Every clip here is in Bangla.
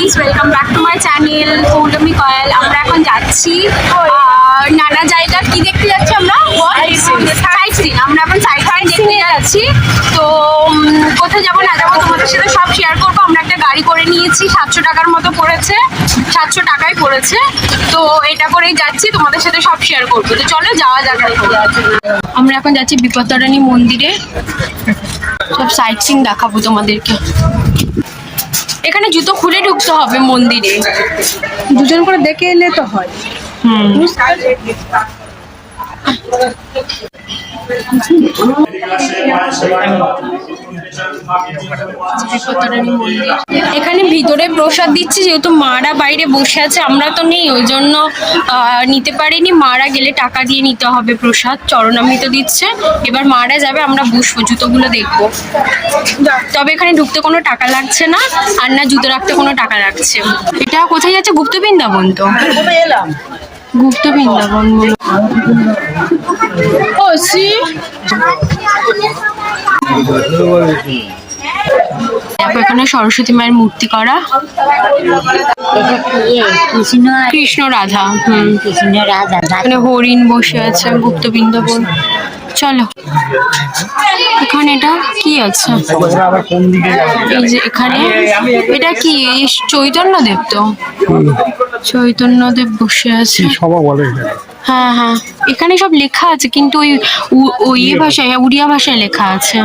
Guys welcome back to my channel Poulami Koyal আমরা এখন যাচ্ছি নানা জায়গা কি দেখতে যাচ্ছি আমরা? সাইট সিন আমরা এখন সাইট সিন দেখতে যাচ্ছি। তো কোথায় যাব না যাব তোমাদের সাথে সব শেয়ার করব। আমরা একটা গাড়ি করে নিয়েছি সাতশো টাকার মতো পড়েছে সাতশো টাকায় পড়েছে। তো এটা করেই যাচ্ছি তোমাদের সাথে সব শেয়ার করব। তো চলো যাওয়া যাক আমরা এখন যাচ্ছি বিপত্তারানী মন্দিরে। সব সাইট সিন দেখাবো তোমাদেরকে। এখানে জুতো খুলে ঢুকতে হবে মন্দিরে। দুজন করে দেখে এলে তো হয়। হুম। এখানে ভিতরে প্রসাদ দিচ্ছে, যেহেতু মারা বাইরে বসে আছে, আমরা তো নেই, ওই জন্য নিতে পারিনি। মারা গেলে টাকা দিয়ে নিতে হবে প্রসাদ, চরণামৃত দিচ্ছে। এবার মারা যাবে, আমরা বসবো, জুতোগুলো দেখব। তবে এখানে ঢুকতে কোনো টাকা লাগছে না, আর না জুতো রাখতে কোনো টাকা লাগছে। এটা কোথায় যাচ্ছে? গুপ্ত বৃন্দাবন তো এলাম? গুপ্ত বৃন্দাবন বলো। ও সি এখানে সরস্বতী মায়ের মূর্তি করা। কৃষ্ণ রাধা হুম। কৃষ্ণ রাধা। এখানে হরিণ বসে আছে গুপ্ত বৃন্দাবন। চলো। এখানে এটা কি আছে? এই যে এখানে এটা কি? এই চৈতন্য দেব তো? চৈতন্য দেব বসে আছে। বলে। হ্যাঁ হ্যাঁ। এখানে সব লেখা আছে কিন্তু ওই ওই ইয়ে ভাষায় উড়িয়া ভাষায় লেখা আছে।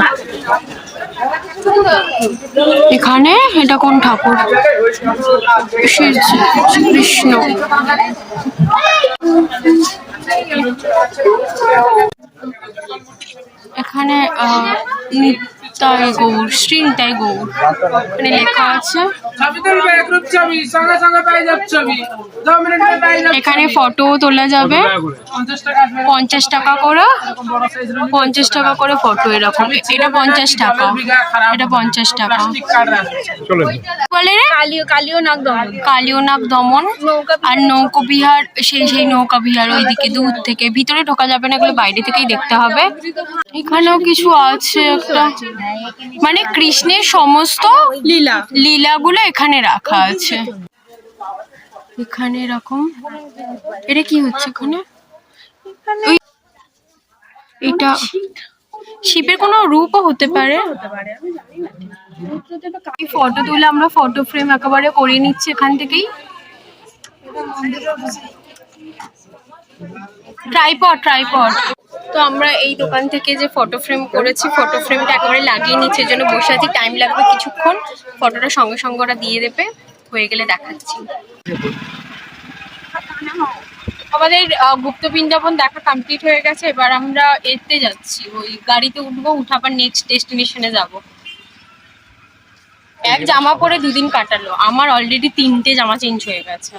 এখানে এটা কোন ঠাকুর? কৃষ্ণ। এখানে নিতাই গৌর শ্রী নিতাই গৌর এখানে লেখা আছে। এখানে ফটো তোলা যাবে। পঞ্চাশ টাকা করে। পঞ্চাশ টাকা করে। ফটো এরকম। এটা পঞ্চাশ টাকা। এটা পঞ্চাশ টাকা। বলে রে? কালিও কালিও নাগ দমন কালিও নাগ দমন আর নৌকো বিহার সেই সেই নৌকা বিহার ওইদিকে দূর থেকে। ভিতরে ঢোকা যাবে না এগুলো বাইরে থেকেই দেখতে হবে। এখানেও কিছু আছে একটা। মানে কৃষ্ণের সমস্ত লীলা। লীলাগুলো এখানে রাখা আছে। এখানে এরকম। এটা কি হচ্ছে এখানে? এটা শিবের কোনো রূপও হতে পারে। এই ফটো তুলে আমরা ফটো ফ্রেম একেবারে করে নিচ্ছি এখান থেকেই। ট্রাইপড ট্রাইপড তো আমরা এই দোকান থেকে যে ফটো ফ্রেম করেছি ফটো ফ্রেমটা একেবারে লাগিয়ে নিচ্ছে জন্য বসে আছি টাইম লাগবে কিছুক্ষণ ফটোটা সঙ্গে সঙ্গে ওরা দিয়ে দেবে, হয়ে গেলে দেখাচ্ছি। আমাদের গুপ্ত বৃন্দাবন দেখা কমপ্লিট হয়ে গেছে, এবার আমরা এতে যাচ্ছি, ওই গাড়িতে উঠবো, উঠে আবার নেক্সট ডেস্টিনেশনে যাব। এক জামা পরে দুদিন কাটালো, আমার অলরেডি তিনটে জামা চেঞ্জ হয়ে গেছে।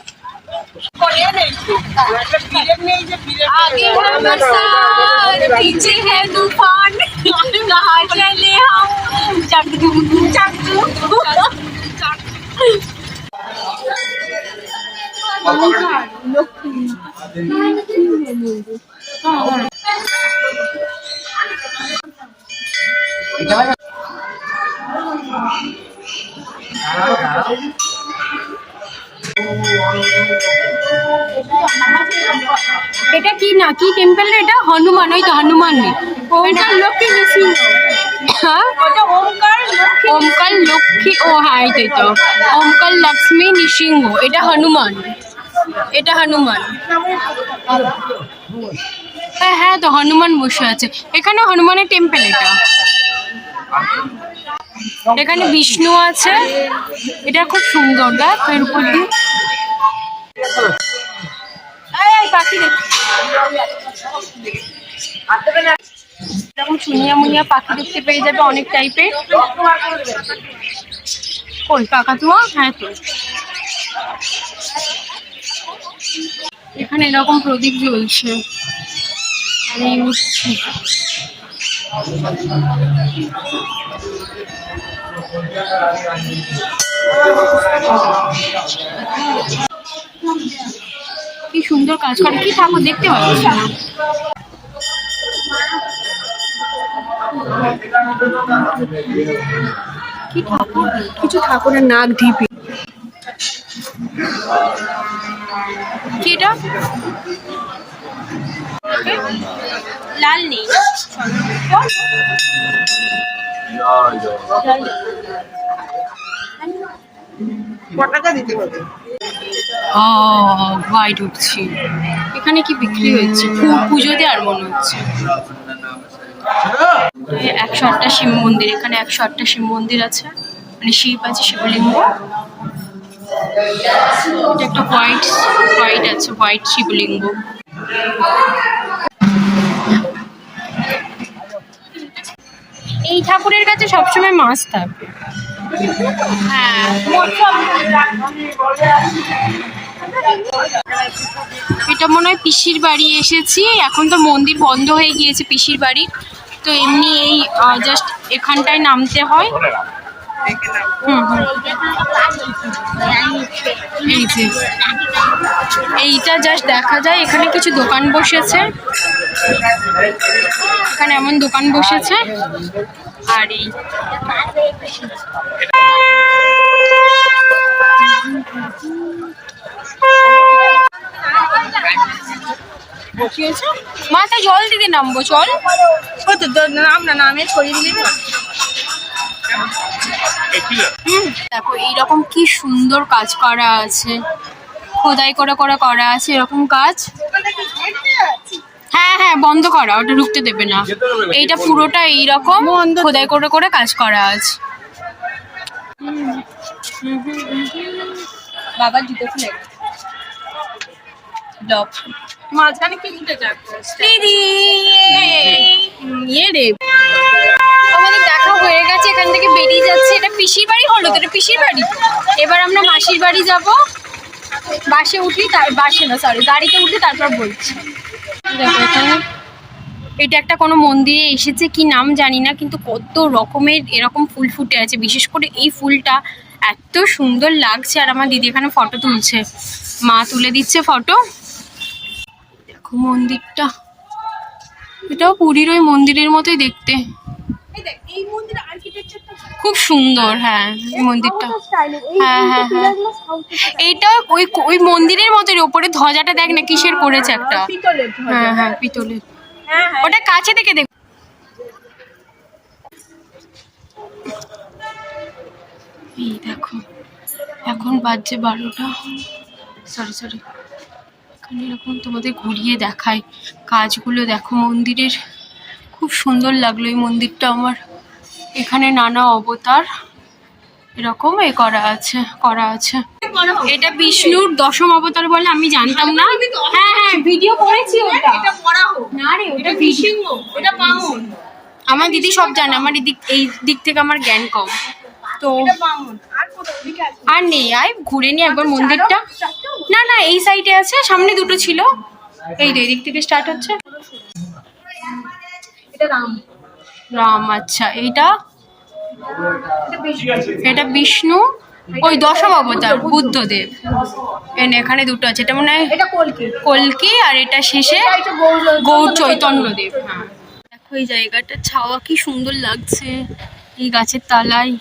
आगे हम साथ पीछे है तूफान कहाँ चले हम चक चक এটা কি না? কি টেম্পল রে এটা? হনুমান ওই তো হনুমান রে। ওমকার লক্ষ্মী নৃসিংহ হ্যাঁ? ওমকার ওমকার লক্ষ্মী। ও হ্যাঁ এইটাই তো। ওমকার লক্ষ্মী নৃসিংহ। এটা হনুমান। এটা হনুমান। হ্যাঁ হ্যাঁ তো হনুমান বসে আছে। এখানে হনুমানের টেম্পল এটা। এখানে বিষ্ণু আছে। এটা খুব সুন্দর দেখ এর উপর দিয়ে। পাখি চুনিয়া মুনিয়া পাখি দেখতে পেয়ে যাবে অনেক টাইপের হ্যাঁ তো এখানে এরকম প্রদীপ জ্বলছে। আমি উঠছি। কি সুন্দর কাজ করে। কি ঠাকুর দেখতে পাচ্ছি? কি ঠাকুর? কিছু ঠাকুরের নাক ঢিপি। কি এটা লাল নেই। ও ভাই ঢুকছি এখানে কি বিক্রি হচ্ছে? পুজো পুজোতে আর মনে হচ্ছে। একশো আটটা শিব মন্দির, এখানে একশো আটটা শিব মন্দির আছে। মানে শিব আছে, শিবলিঙ্গ। এটা একটা হোয়াইট হোয়াইট আছে হোয়াইট শিবলিঙ্গ। এই ঠাকুরের কাছে সবসময় মাছ থাকে। হ্যাঁ এটা মনে হয় পিসির বাড়ি এসেছি, এখন তো মন্দির বন্ধ হয়ে গিয়েছে পিসির বাড়ি। তো এমনি এই জাস্ট এখানটায় নামতে হয়। এইটা জাস্ট দেখা যায়, এখানে কিছু দোকান বসেছে। এখানে এমন দোকান বসেছে। আর এই কি মাথায় জল দিতে নামবো চল। নাম না নামে ছড়িয়ে দিলি না দেখো এইরকম কি সুন্দর কাজ করা আছে। খোদাই করে করে করা আছে এরকম কাজ। হ্যাঁ হ্যাঁ বন্ধ করা ওটা ঢুকতে দেবে না। এইটা পুরোটা এইরকম খোদাই করে করে কাজ করা আছে। বাবার জুতো খুলে ব্লক মাঝখানে কি উঠে দিদি ইয়ে। রে। আমাদের দেখা হয়ে গেছে এখান থেকে বেরিয়ে যাচ্ছে। এটা পিসির বাড়ি হলো তো এটা পিসির বাড়ি? এবার আমরা মাসির বাড়ি যাব। বাসে উঠি তার বাসে না সরি গাড়িতে উঠি তারপর বলছি। দেখো এটা একটা কোনো মন্দিরে এসেছে, কি নাম জানি না, কিন্তু কত রকমের এরকম ফুল ফুটে আছে। বিশেষ করে এই ফুলটা এত সুন্দর লাগছে আর আমার দিদি এখানে ফটো তুলছে। মা তুলে দিচ্ছে ফটো দেখো মন্দিরটা। এটাও পুরীর ওই মন্দিরের মতোই দেখতে। খুব সুন্দর হ্যাঁ মন্দিরটা। হ্যাঁ হ্যাঁ হ্যাঁ। এইটা ওই ওই মন্দিরের মতোই ওপরে ধ্বজাটা দেখ না কিসের করেছে একটা। হ্যাঁ হ্যাঁ পিতলের। হ্যাঁ হ্যাঁ। ওটা কাছে থেকে দেখ। এই দেখো এখন বাজছে বারোটা। সরি সরি এখানে এরকম তোমাদের ঘুরিয়ে দেখায়। কাজগুলো দেখো মন্দিরের। খুব সুন্দর লাগল এই মন্দিরটা আমার। এখানে নানা অবতার এরকম এ করা আছে করা আছে। এটা বিষ্ণুর দশম অবতার বলে আমি জানতাম না। হ্যাঁ হ্যাঁ ভিডিও করেছি ওটা। না রে ওটা এটা আমার দিদি সব জানে আমার এই দিক এই দিক থেকে আমার জ্ঞান কম। তো আর নেই আয় ঘুরে নি একবার মন্দিরটা। না না এই সাইডে আছে সামনে দুটো ছিল। এই যে এদিক থেকে স্টার্ট হচ্ছে। এটা রাম। রাম আচ্ছা এইটা? এটা বিষ্ণু। ওই দশম অবতার বুদ্ধদেব। এন এখানে দুটো আছে এটা মনে হয় কলকি। আর এটা শেষে গৌর চৈতন্যদেব। হ্যাঁ। দেখো এই জায়গাটা ছাওয়া কি সুন্দর লাগছে এই গাছের তলায়।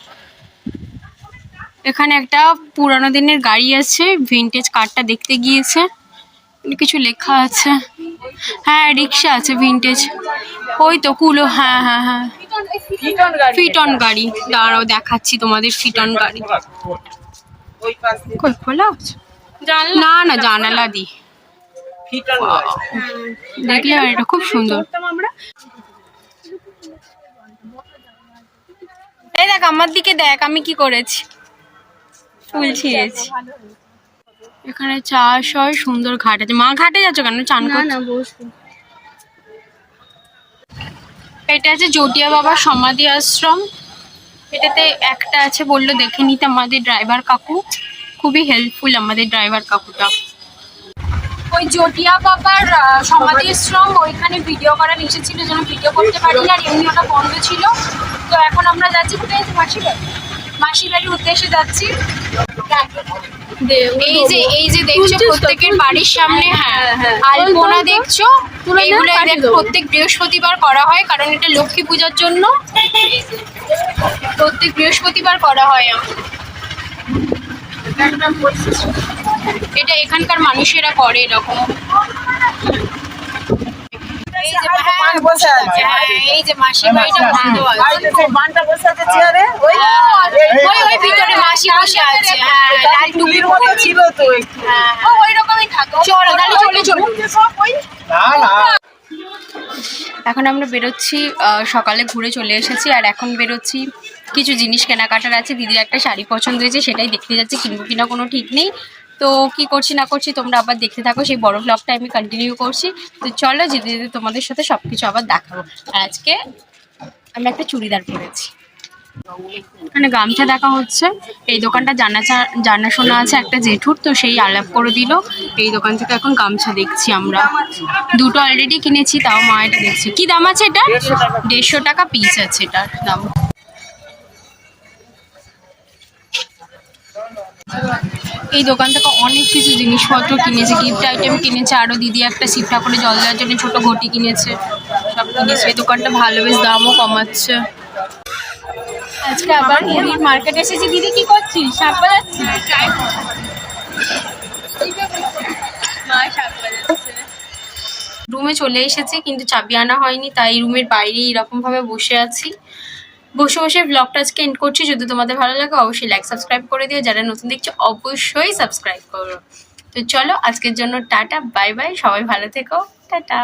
এখানে একটা পুরানো দিনের গাড়ি আছে ভিনটেজ কারটা দেখতে গিয়েছে কিছু লেখা আছে। হ্যাঁ রিক্সা আছে ভিনটেজ ওই তো কুলো হ্যাঁ হ্যাঁ হ্যাঁ। ফিটন গাড়ি। দাঁড়াও দেখাচ্ছি তোমাদের ফিটন গাড়ি। কই খোলা না না জানালা দি দেখলে এটা খুব সুন্দর। এই দেখ আমার দিকে দেখ আমি কি করেছি? ফুল ছিঁড়েছি। এখানে চাষ হয় সুন্দর ঘাট আছে। মা ঘাটে যাচ্ছ কেন? চান করছ বসবো। এটা আছে জটিয়া বাবার সমাধি আশ্রম। এটাতে একটা আছে বলল দেখে নিতে আমাদের ড্রাইভার কাকু। খুবই হেল্পফুল আমাদের ড্রাইভার কাকুটা। ওই জটিয়া বাবার সমাধি আশ্রম ওইখানে ভিডিও করার ইচ্ছে ছিল যেন ভিডিও করতে পারিনি আর এমনি ওটা বন্ধ ছিল। তো এখন আমরা যাচ্ছি কোথায় মাসি বাড়ি মাসি বাড়ির উদ্দেশ্যে যাচ্ছি। এই যে এই যে দেখছ প্রত্যেকের বাড়ির সামনে হ্যাঁ আলপনা দেখছ? এগুলো প্রত্যেক বৃহস্পতিবার করা হয় কারণ এটা লক্ষ্মী পূজার জন্য। প্রত্যেক বৃহস্পতিবার করা হয়। এটা এখানকার মানুষেরা করে এরকম। এই যে বসে আছে। এই যে মাসি বাড়িটা বন্ধ আছে। বাড়িতে সেই বানটা বসে আছে চেয়ারে ওই ওই ওই ভিতরে মাসি বসে আছে। হ্যাঁ লাল টুপির মতো ছিল তো একটু। ওই রকমই থাকে। চলো তাহলে চলে চলো। সব ওই এখন আমরা বেরোচ্ছি সকালে ঘুরে চলে এসেছি আর এখন বেরোচ্ছি। কিছু জিনিস কেনাকাটার আছে। দিদির একটা শাড়ি পছন্দ হয়েছে সেটাই দেখতে যাচ্ছি। কিনবো কিনা কোনো ঠিক নেই। তো কি করছি না করছি তোমরা আবার দেখতে থাকো সেই বড় ব্লগটা আমি কন্টিনিউ করছি। তো চলো যেতে যেতে তোমাদের সাথে সব কিছু আবার দেখাবো। আর আজকে আমি একটা চুড়িদার পরেছি। এখানে গামছা দেখা হচ্ছে। এই দোকানটা জানাচা জানাশোনা আছে একটা জেঠুর তো সেই আলাপ করে দিল। এই দোকান থেকে এখন গামছা দেখছি আমরা। দুটো অলরেডি কিনেছি তাও মা এটা দেখছে। কি দাম আছে এটা দেড়শো টাকা। পিস আছে এটার দাম। এই দোকান থেকে অনেক কিছু জিনিসপত্র কিনেছে গিফট আইটেম কিনেছে আরও দিদি একটা শিব ঠাকুরে জল দেওয়ার জন্য ছোটো ঘটি কিনেছে, সব কিনেছে। এই দোকানটা ভালো, বেশ দামও কমাচ্ছে। আজকে আবার মুড়ির মার্কেট এসেছি। দিদি, কি করছিস? শাক বাজাচ্ছিস রুমে চলে এসেছি, কিন্তু চাবি আনা হয়নি, তাই রুমের বাইরে এরকম ভাবে বসে আছি। বসে বসে ব্লগটা আজকে এন্ড করছি। যদি তোমাদের ভালো লাগে, অবশ্যই লাইক সাবস্ক্রাইব করে দিও। যারা নতুন দেখছ, অবশ্যই সাবস্ক্রাইব করো। তো চলো, আজকের জন্য টাটা বাই বাই সবাই ভালো থেকো। টাটা।